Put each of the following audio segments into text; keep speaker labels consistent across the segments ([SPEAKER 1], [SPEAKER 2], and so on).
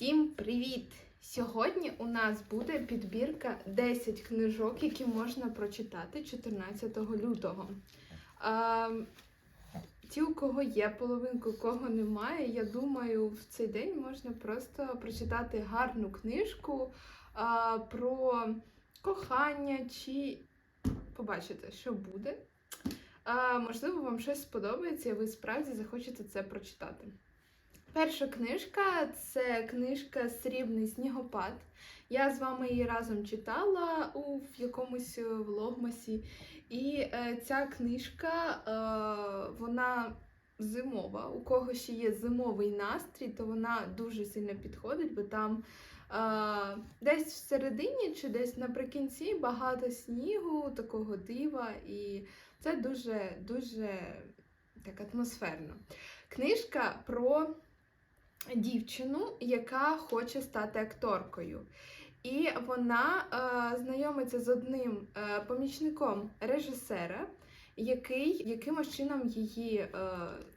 [SPEAKER 1] Всім привіт! Сьогодні у нас буде підбірка 10 книжок, які можна прочитати 14 лютого. А, ті, у кого є половинку, у кого немає, я думаю, в цей день можна просто прочитати гарну книжку а, про кохання чи побачите, що буде. А, можливо, вам щось сподобається, і ви справді захочете це прочитати. Перша книжка це книжка Срібний снігопад. Я з вами її разом читала у якомусь е, влогмасі. І е, ця книжка е, вона зимова. У кого ще є зимовий настрій, то вона дуже сильно підходить, бо там е, десь всередині чи десь наприкінці багато снігу, такого дива, і це дуже дуже так атмосферно. Книжка про дівчину, яка хоче стати акторкою. І вона е, знайомиться з одним е, помічником режисера, який якимось чином її е,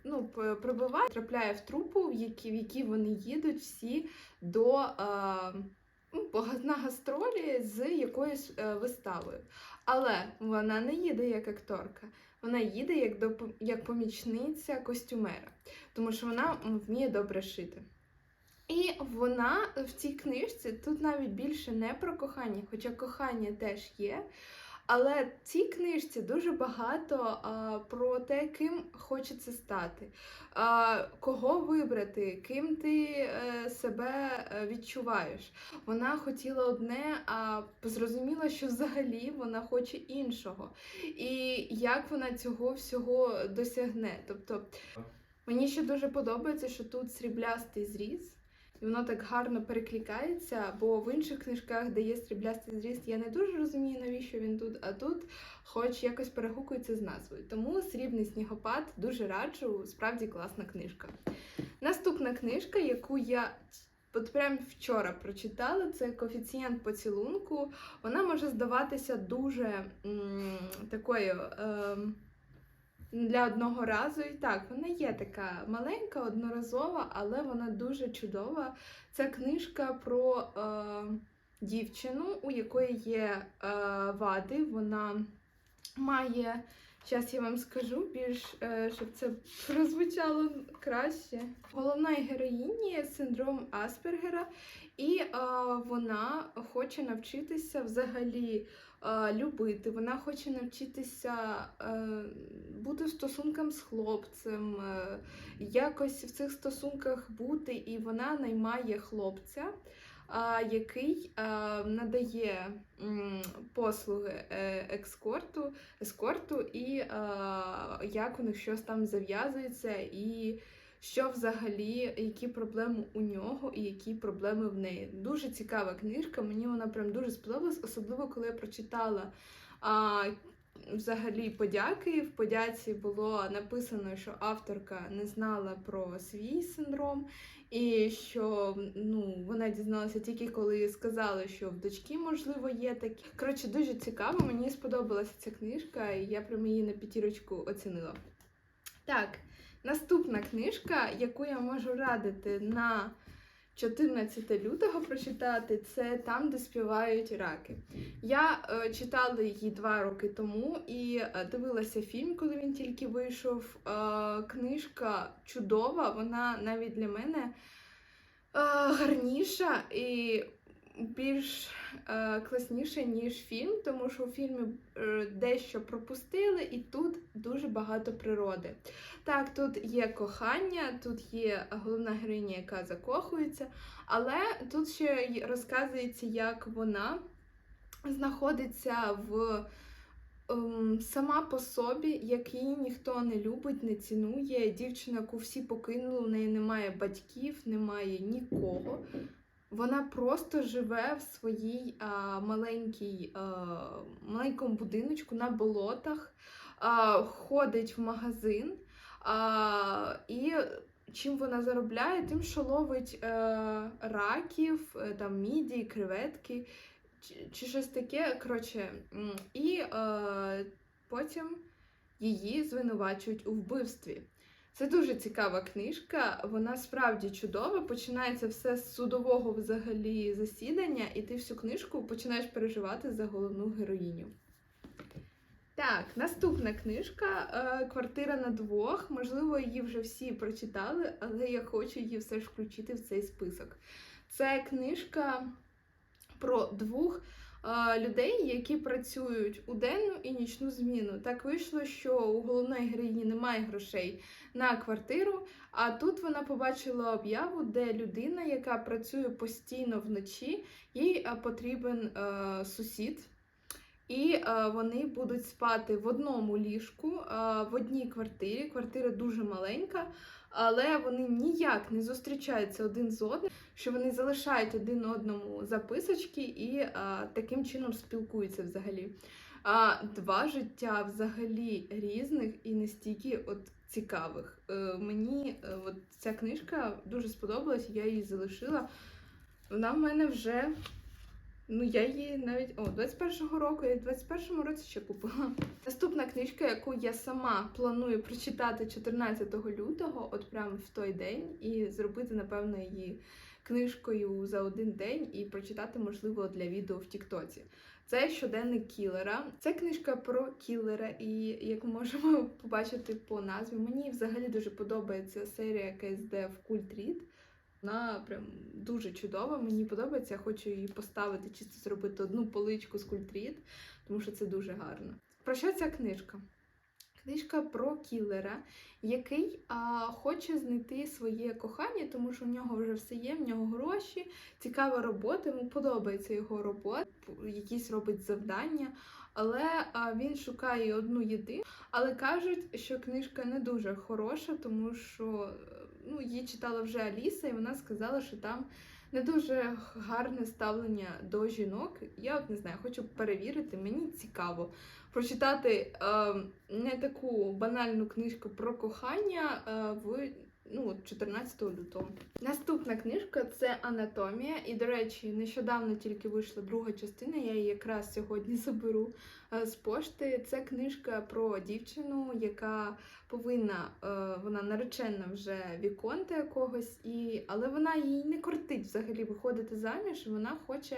[SPEAKER 1] ну, пробиває, трапляє в трупу, в якій вони їдуть всі до е, на гастролі з якоюсь е, виставою. Але вона не їде як акторка, вона їде як, доп- як помічниця костюмера тому що вона вміє добре шити. І вона в цій книжці тут навіть більше не про кохання, хоча кохання теж є. Але в цій книжці дуже багато а, про те, ким хочеться стати, а, кого вибрати, ким ти е, себе е, відчуваєш. Вона хотіла одне, а зрозуміла, що взагалі вона хоче іншого. І як вона цього всього досягне. Тобто Мені ще дуже подобається, що тут сріблястий зріз, і воно так гарно перекликається, бо в інших книжках, де є сріблястий зріз, я не дуже розумію, навіщо він тут, а тут хоч якось перегукується з назвою. Тому срібний снігопад дуже раджу, справді класна книжка. Наступна книжка, яку я от прям вчора прочитала, це коефіцієнт поцілунку. Вона може здаватися дуже м, такою. ем, для одного разу. І так, вона є така маленька, одноразова, але вона дуже чудова. Це книжка про е, дівчину, у якої є е, вади. Вона має. Зараз я вам скажу більш, е, щоб це прозвучало краще. Головної героїні синдром Аспергера, і е, вона хоче навчитися взагалі любити. Вона хоче навчитися е, бути в стосунках з хлопцем, е, якось в цих стосунках бути, і вона наймає хлопця. Який надає послуги е, екскорту, ескорту, і як у них щось там зав'язується, і що взагалі, які проблеми у нього і які проблеми в неї. Дуже цікава книжка, мені вона прям дуже сподобалась, особливо коли я прочитала. А, Взагалі подяки. В подяці було написано, що авторка не знала про свій синдром, і що ну, вона дізналася тільки коли сказали, що в дочки, можливо, є такі. Коротше, дуже цікаво, мені сподобалася ця книжка, і я прям її на п'ятірочку оцінила. Так, наступна книжка, яку я можу радити на 14 лютого прочитати, це там, де співають раки. Я е, читала її два роки тому і е, дивилася фільм, коли він тільки вийшов. Е, книжка чудова, вона навіть для мене е, гарніша і більш е, класніша, ніж фільм, тому що у фільмі е, дещо пропустили, і тут дуже багато природи. Так, тут є кохання, тут є головна героїня, яка закохується, але тут ще розказується, як вона знаходиться в ем, сама по собі, як ніхто не любить, не цінує. Дівчина, яку всі покинули, у неї немає батьків, немає нікого. Вона просто живе в своїй а, маленькій, а, маленькому будиночку на болотах, а, ходить в магазин. А, і чим вона заробляє? Тим, що ловить е, раків, е, там міді, креветки чи, чи щось таке. Коротше, і е, потім її звинувачують у вбивстві. Це дуже цікава книжка, вона справді чудова. Починається все з судового взагалі засідання, і ти всю книжку починаєш переживати за головну героїню. Так, наступна книжка е, Квартира на двох. Можливо, її вже всі прочитали, але я хочу її все ж включити в цей список. Це книжка про двох людей, які працюють у денну і нічну зміну. Так вийшло, що у головної героїні немає грошей на квартиру. А тут вона побачила об'яву, де людина, яка працює постійно вночі, їй е, потрібен е, сусід. І е, вони будуть спати в одному ліжку, е, в одній квартирі. Квартира дуже маленька, але вони ніяк не зустрічаються один з одним, що вони залишають один одному записочки і е, таким чином спілкуються взагалі. А два життя взагалі різних і настільки от цікавих. Е, мені е, от ця книжка дуже сподобалась, я її залишила. Вона в мене вже. Ну, я її навіть о, 21-го року, я в 21-му році ще купила. Наступна книжка, яку я сама планую прочитати 14 лютого, от прямо в той день, і зробити, напевно, її книжкою за один день і прочитати, можливо, для відео в Тіктоці. Це щоденник кілера. Це книжка про кілера, і як ми можемо побачити по назві, мені взагалі дуже подобається серія КСД в Культ Рід. Вона прям дуже чудова, мені подобається. Я хочу її поставити, чисто зробити одну поличку з культріт, тому що це дуже гарно. Про що ця книжка? Книжка про кілера, який а, хоче знайти своє кохання, тому що в нього вже все є, в нього гроші, цікава робота, йому подобається його робота, якісь робить завдання, але а, він шукає одну єдину. Але кажуть, що книжка не дуже хороша, тому що ну, її читала вже Аліса, і вона сказала, що там не дуже гарне ставлення до жінок. Я от не знаю, хочу перевірити, мені цікаво прочитати е, не таку банальну книжку про кохання е, в ну, 14 лютого. Наступна книжка це Анатомія. І, до речі, нещодавно тільки вийшла друга частина, я її якраз сьогодні заберу е, з пошти. Це книжка про дівчину, яка повинна, е, вона наречена вже віконта якогось, і, але вона їй не кортить взагалі виходити заміж, вона хоче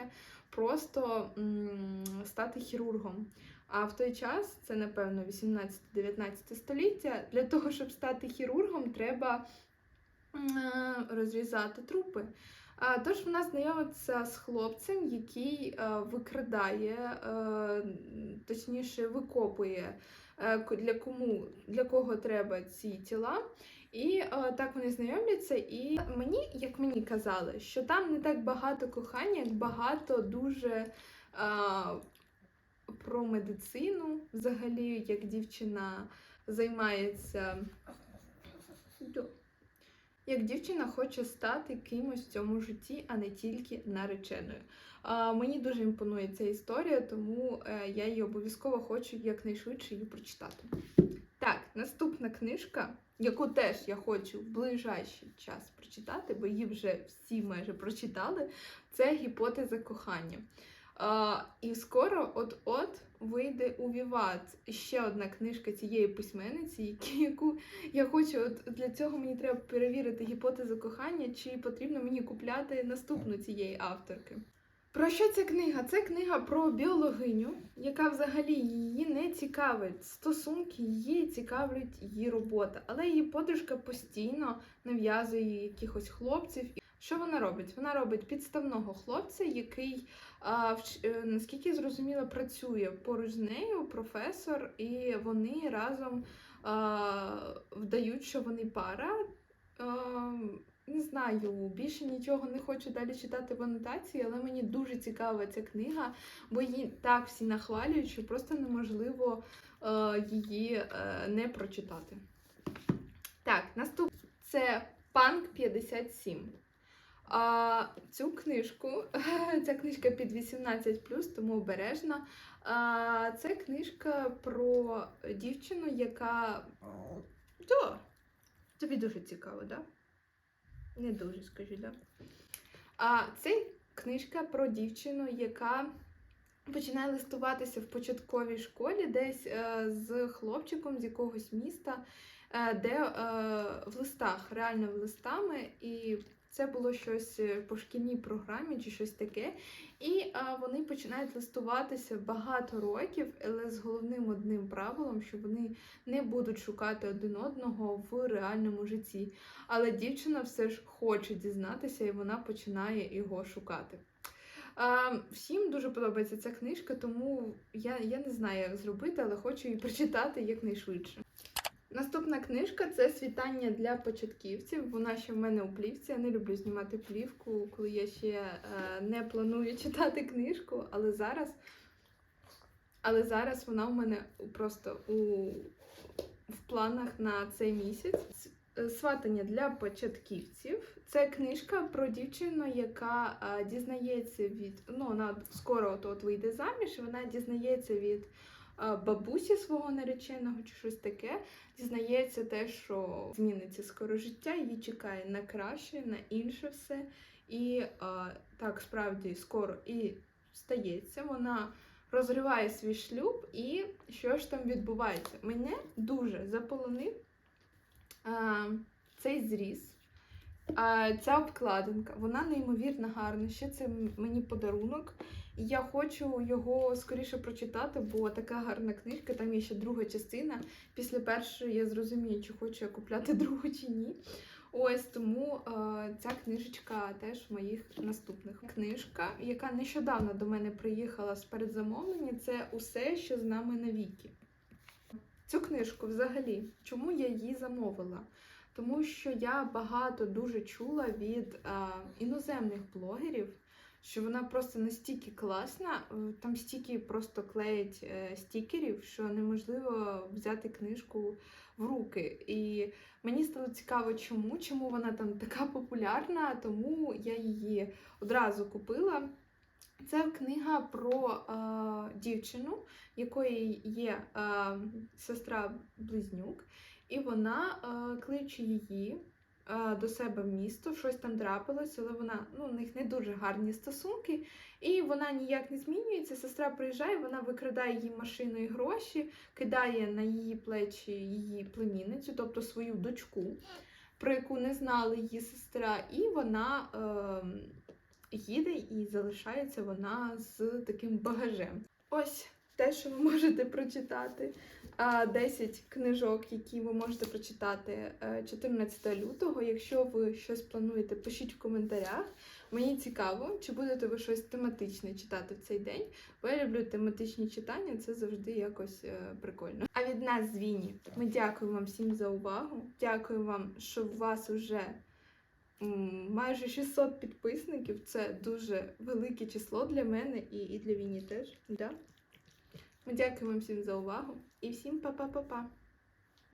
[SPEAKER 1] просто м, стати хірургом. А в той час, це напевно 18-19 століття, для того, щоб стати хірургом, треба е, розрізати трупи. Тож вона знайомиться з хлопцем, який е, викрадає, е, точніше, викопує, для, кому, для кого треба ці тіла. І так вони знайомляться. І мені, як мені казали, що там не так багато кохання, як багато дуже. Про медицину, взагалі, як дівчина займається. Як дівчина хоче стати кимось в цьому житті, а не тільки нареченою. А, мені дуже імпонує ця історія, тому е, я її обов'язково хочу якнайшвидше її прочитати. Так, наступна книжка, яку теж я хочу в ближайший час прочитати, бо її вже всі майже прочитали, це гіпотеза кохання. А, і скоро от-от вийде у Віват ще одна книжка цієї письменниці, яку я хочу. От для цього мені треба перевірити гіпотезу кохання, чи потрібно мені купляти наступну цієї авторки. Про що ця книга? Це книга про біологиню, яка взагалі її не цікавить стосунки, її цікавить її робота. Але її подружка постійно нав'язує якихось хлопців. Що вона робить? Вона робить підставного хлопця, який, е, наскільки я зрозуміла, працює поруч з нею, професор, і вони разом вдають, що вони пара. Не знаю, більше нічого не хочу далі читати в анотації, але мені дуже цікава ця книга, бо її так всі нахвалюють, що просто неможливо її е, не прочитати. Так, наступне це Панк 57. А, цю книжку, ця книжка під 18, тому обережно. А, це книжка про дівчину, яка. Да. Тобі дуже цікаво, так? Да? Не дуже, скажу, да? А це книжка про дівчину, яка починає листуватися в початковій школі, десь е, з хлопчиком з якогось міста. е, де е, в листах, реально в листами, і це було щось е, по шкільній програмі чи щось таке. І е, вони починають листуватися багато років, але з головним одним правилом, що вони не будуть шукати один одного в реальному житті. Але дівчина все ж хоче дізнатися, і вона починає його шукати. А, всім дуже подобається ця книжка, тому я, я не знаю, як зробити, але хочу її прочитати якнайшвидше. Наступна книжка це світання для початківців. Вона ще в мене у плівці. Я не люблю знімати плівку, коли я ще е, не планую читати книжку, але зараз, але зараз вона у мене просто у, в планах на цей місяць. Сватання для початківців. Це книжка про дівчину, яка е, дізнається від ну вона скоро от, вийде заміж. Вона дізнається від е, бабусі свого нареченого чи щось таке. Дізнається те, що зміниться скоро життя, її чекає на краще, на інше все. І е, так справді скоро і стається. Вона розриває свій шлюб, і що ж там відбувається? Мене дуже заполонив а, цей зріз. А, ця обкладинка, вона неймовірно гарна. Ще це мені подарунок. І я хочу його скоріше прочитати, бо така гарна книжка. Там є ще друга частина. Після першої я зрозумію, чи хочу я купляти другу чи ні. Ось тому е, ця книжечка теж в моїх наступних. Книжка, яка нещодавно до мене приїхала з передзамовлення, це усе, що з нами навіки. Цю книжку взагалі, чому я її замовила? Тому що я багато дуже чула від е, іноземних блогерів, що вона просто настільки класна, е, там стільки просто клеять е, стікерів, що неможливо взяти книжку в руки. І мені стало цікаво, чому, чому вона там така популярна, тому я її одразу купила. Це книга про е, дівчину, якої є е, сестра-близнюк, і вона е, кличе її е, до себе в місто, щось там трапилось, але вона ну, у них не дуже гарні стосунки, і вона ніяк не змінюється. Сестра приїжджає, вона викрадає її машину і гроші, кидає на її плечі її племінницю, тобто свою дочку, про яку не знала її сестра, і вона. Е, їде і залишається вона з таким багажем. Ось те, що ви можете прочитати. А, 10 книжок, які ви можете прочитати е, 14 лютого. Якщо ви щось плануєте, пишіть в коментарях. Мені цікаво, чи будете ви щось тематичне читати в цей день. Бо я люблю тематичні читання, це завжди якось е, прикольно. А від нас з Віні ми дякуємо вам всім за увагу. Дякую вам, що у вас уже майже 600 підписників. Це дуже велике число для мене і, і для Віні теж. Да? Ми дякуємо всім за увагу і всім па-па-па-па!